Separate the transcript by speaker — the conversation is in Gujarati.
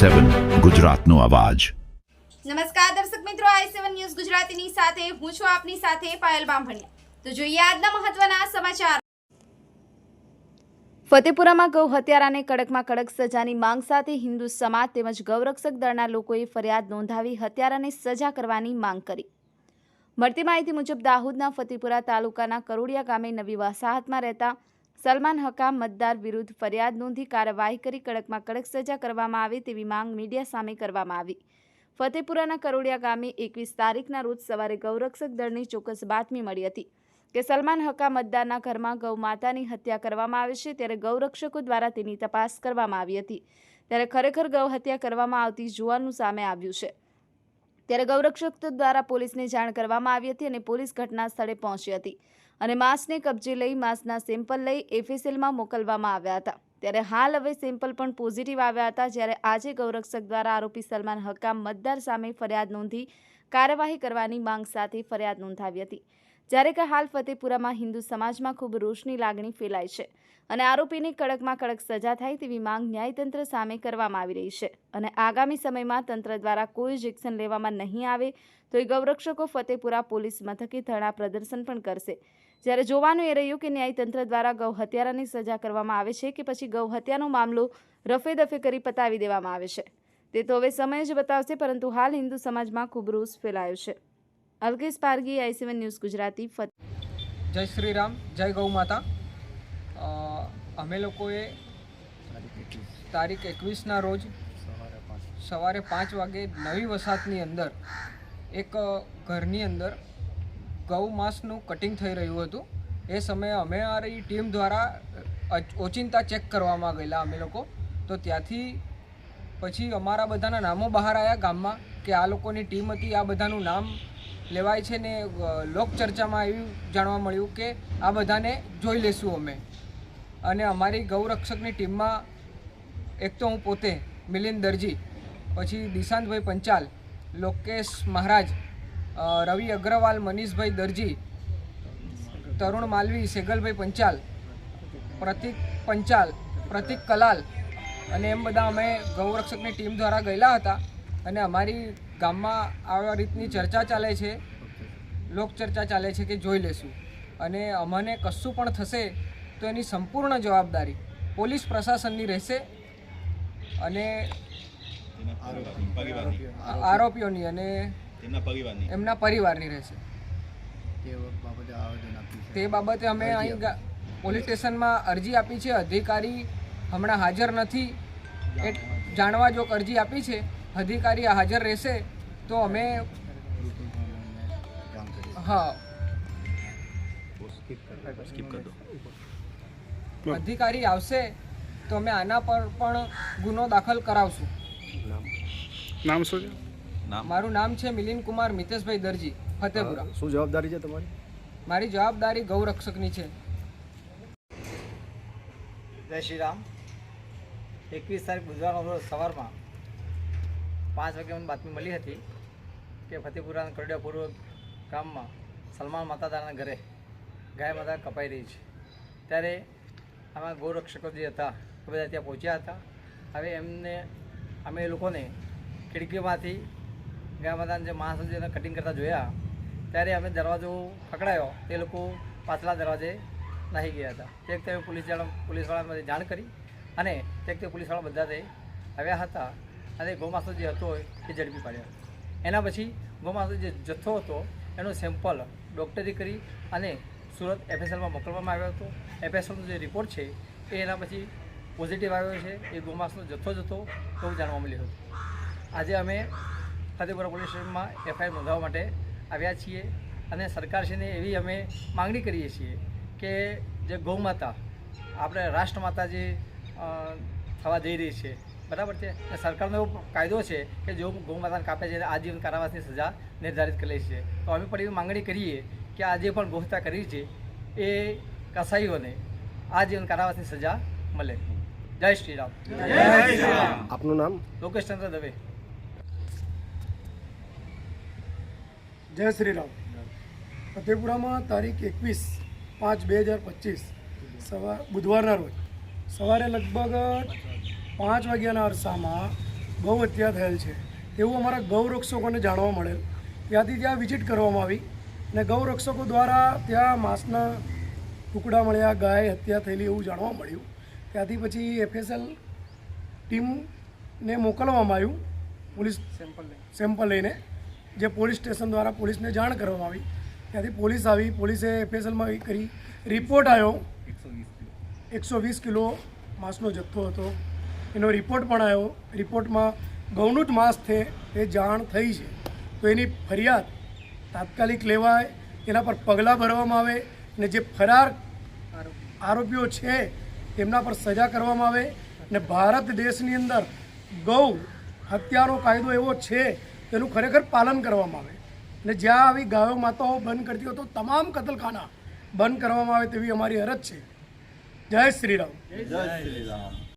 Speaker 1: સેવન ગુજરાતનો અવાજ.
Speaker 2: નમસ્કાર દર્શક મિત્રો, આઈ સેવન ન્યૂઝ ગુજરાતીની સાથે હું છું આપની સાથે પાયલ બામભણિયા. તો જોઈએ આજના મહત્વના સમાચાર. ફતેપુરામાં ગૌ હત્યારાને કડકમાં કડક સજાની માંગ સાથે હિન્દુ સમાજ તેમજ ગૌરક્ષક દળના લોકોએ ફરિયાદ નોંધાવી હત્યારાને સજા કરવાની માંગ કરી. મળતી માહિતી મુજબ દાહોદના ફતેપુરા તાલુકાના કરોડિયા ગામે નવી વસાહતમાં રહેતા સલમાન હકામ મતદાર વિરુદ્ધ ફરિયાદ નોંધી કાર્યવાહી કરી કડકમાં કડક સજા કરવામાં આવે તેવી માંગ મીડિયા સામે કરવામાં આવી. ફતેપુરાના કરોડિયા ગામે એકવીસ તારીખના રોજ સવારે ગૌરક્ષક દળની ચોક્કસ બાતમી મળી હતી કે સલમાન હકા મતદારના ઘરમાં ગૌ માતાની હત્યા કરવામાં આવે છે ત્યારે ગૌરક્ષકો દ્વારા તેની તપાસ કરવામાં આવી હતી. ત્યારે ખરેખર ગૌ હત્યા કરવામાં આવતી જોવાનું સામે આવ્યું છે. ત્યારે ગૌરક્ષક દ્વારા પોલીસને જાણ કરવામાં આવી હતી અને પોલીસ ઘટના સ્થળે પહોંચી હતી. અને માંસને કબજે લઈ માંસના સેમ્પલ લઈ એફએસએલમાં મોકલવામાં આવ્યા હતા. ત્યારે હાલ હવે સેમ્પલ પણ પોઝિટિવ આવ્યા હતા, જ્યારે આજે ગૌરક્ષક દ્વારા આરોપી સલમાન હકામ મતદાર સામે ફરિયાદ નોંધી કાર્યવાહી કરવાની માંગ સાથે ફરિયાદ નોંધાવી હતી. જ્યારે કે હાલ ફતેપુરામાં હિન્દુ સમાજમાં ખૂબ રોષની લાગણી ફેલાય છે અને આરોપીની કડકમાં કડક સજા થાય તેવી માંગ ન્યાયતંત્ર સામે કરવામાં આવી રહી છે. અને આગામી સમયમાં તંત્ર દ્વારા કોઈ જ એક્શન લેવામાં નહીં આવે તો એ ગૌરક્ષકો ફતેપુરા પોલીસ મથકે ધરણા પ્રદર્શન પણ કરશે. જ્યારે જોવાનું એ રહ્યું કે ન્યાયતંત્ર દ્વારા ગૌ હત્યારાની સજા કરવામાં આવે છે કે પછી ગૌ હત્યાનો મામલો રફે દફે કરી પતાવી દેવામાં આવે છે. તે તો હવે સમય જ બતાવશે, પરંતુ હાલ હિન્દુ સમાજમાં ખૂબ રોષ ફેલાયો છે. Alkesh Pargi I seven news Gujarati, ફત
Speaker 3: જય શ્રી રામ જય ગૌ માતા અમે લોકોએ તારીખ એકવીસના રોજ સવારે પાંચ વાગે નવી વસાહતની અંદર, એક ઘરની અંદર ગૌ માંસનું કટિંગ થઈ રહ્યું હતું. એ સમયે અમે અમારી ટીમ દ્વારા ઓચિંતા ચેક કરવામાં ગયેલા અમે લોકો. તો ત્યાંથી પછી અમારા બધાના નામો બહાર આવ્યા ગામમાં કે આ લોકોની ટીમ હતી, આ બધાનું નામ લેવાય છે ને લોકચર્ચામાં એવું જાણવા મળ્યું કે આ બધાને જોઈ લેશું અમે. અને અમારી ગૌરક્ષકની ટીમમાં એક તો હું પોતે, મિલિંદ દરજી, પછી દિશાંતભાઈ પંચાલ, લોકેશ મહારાજ રવિ અગ્રવાલ મનીષભાઈ દરજી તરુણ માલવી સેગલભાઈ પંચાલ પ્રતિક પંચાલ પ્રતિક કલાલ અને એમ બધા અમે ગૌરક્ષકની ટીમ દ્વારા ગયેલા હતા અને અમારી ગામમાં આવા રીતની ચર્ચા ચાલે છે લોકચર્ચા ચાલે છે કે જોઈ લેશું. અને અમને કશું પણ થશે તો એની સંપૂર્ણ જવાબદારી પોલીસ પ્રશાસનની રહેશે અને આરોપીઓની અને એમના પરિવારની? રહેશે. તે બાબતે અમે અહીં પોલીસ સ્ટેશનમાં અરજી આપી છે. અધિકારી હમણાં હાજર નથી. એ જાણવા. જો અરજી આપી છે. અધિકારી હાજર રહેશે તો અમે હા. અધિકારી આવશે તો અમે આના પર પણ ગુનો દાખલ કરાવશું.
Speaker 4: નામ શું છે?
Speaker 3: મારું નામ છે મિલિન કુમાર મિતેશભાઈ દરજી ફતેપુરા.
Speaker 5: શું જવાબદારી છે તમારી?
Speaker 3: મારી જવાબદારી ગૌરક્ષકની છે.
Speaker 6: જય શ્રી રામ. એકવીસ તારીખ બુધવારના રોજ સવારમાં પાંચ વાગે મને બાતમી મળી હતી કે ફતેપુરાના કરડિયા પૂર્વ ગામમાં સલમાન માતાદારના ઘરે ગાય માતા કપાઈ રહી છે. ત્યારે આમાં ગૌરક્ષકો જે હતા એ બધા ત્યાં પહોંચ્યા હતા. હવે એમને અમે એ લોકોને ખિડકીમાંથી ગાય જે માણસો જેને કટિંગ કરતા જોયા, ત્યારે અમે દરવાજો પકડાયો. તે લોકો પાછલા દરવાજે નાહી ગયા હતા. તે વખતે અમે પોલીસ જાણ જાણ કરી અને તે પોલીસવાળા બધા તે આવ્યા હતા અને ગૌમાસો જે હતો એ ઝડપી પાડ્યો. એના પછી ગૌમાસો જે જથ્થો હતો, એનો સેમ્પલ ડૉક્ટરી કરી અને સુરત એફએસએલમાં મોકલવામાં આવ્યો હતો. એફએસએલનો જે રિપોર્ટ છે, એ એના પછી પોઝિટિવ આવ્યો છે. એ ગૌમાસનો જથ્થો જ હતો, એવું જાણવા મળ્યું હતું. આજે અમે ફતેપુરા પોલીસ સ્ટેશનમાં એફઆઈઆર નોંધાવવા માટે આવ્યા છીએ અને સરકારશ્રીને એવી અમે માંગણી કરીએ છીએ કે જે ગૌમાતા આપણે રાષ્ટ્રમાતા જે થવા જઈ રહી છે બરાબર છે? અને સરકારનો એવો કાયદો છે કે જો ગૌમાતાને કાપે છે એને આજીવન કારાવાસની સજા નિર્ધારિત કરેલી છે. તો અમે પણ એવી માંગણી કરીએ કે આ જે પણ ગૌહત્યા કરી છે એ કસાઈઓને આજીવન કારાવાસની સજા મળે. જય શ્રી રામ.
Speaker 5: આપનું નામ?
Speaker 6: લોકેશ ચંદ્ર દવે.
Speaker 7: જય શ્રી રામ. ફતેપુરામાં તારીખ એકવીસ પાંચ બે હજાર પચીસ સવાર બુધવારના રોજ. સવારે લગભગ પાંચ વાગ્યાના અરસામાં ગૌ હત્યા થયેલ છે. તેવું અમારા ગૌરક્ષકોને જાણવા મળેલ. ત્યાંથી ત્યાં વિઝિટ કરવામાં આવી અને ગૌરક્ષકો દ્વારા ત્યાં માંસના ટુકડા મળ્યા ગાય હત્યા થયેલી એવું જાણવા મળ્યું. ત્યાંથી પછી એફએસએલ ટીમને મોકલવામાં આવ્યું. પોલીસ
Speaker 3: સેમ્પલ
Speaker 7: સેમ્પલ લઈને. જે પોલીસ સ્ટેશન દ્વારા પોલીસને જાણ કરવામાં આવી. ત્યાંથી પોલીસ આવી, પોલીસે એફએસએલમાં કરી રિપોર્ટ આવ્યો. એકસો વીસ કિલો માંસનો જથ્થો હતો. એનો રિપોર્ટ પણ આવ્યો. રિપોર્ટમાં ગૌનું જ માંસ છે, એ જાણ થઈ છે. તો એની ફરિયાદ તાત્કાલિક લેવાય, એના પર પગલાં ભરવામાં આવે અને જે ફરાર આરોપીઓ છે તેમના પર સજા કરવામાં આવે. અને ભારત દેશની અંદર ગૌ હત્યાનો કાયદો એવો છે તેનું ખરેખર પાલન કરવામાં આવે. અને જ્યાં આવી ગાયો માતાઓ બંધ કરતી હોય તો તમામ કતલખાના બંધ કરવામાં આવે તેવી અમારી અરજ છે. જય શ્રી રામ.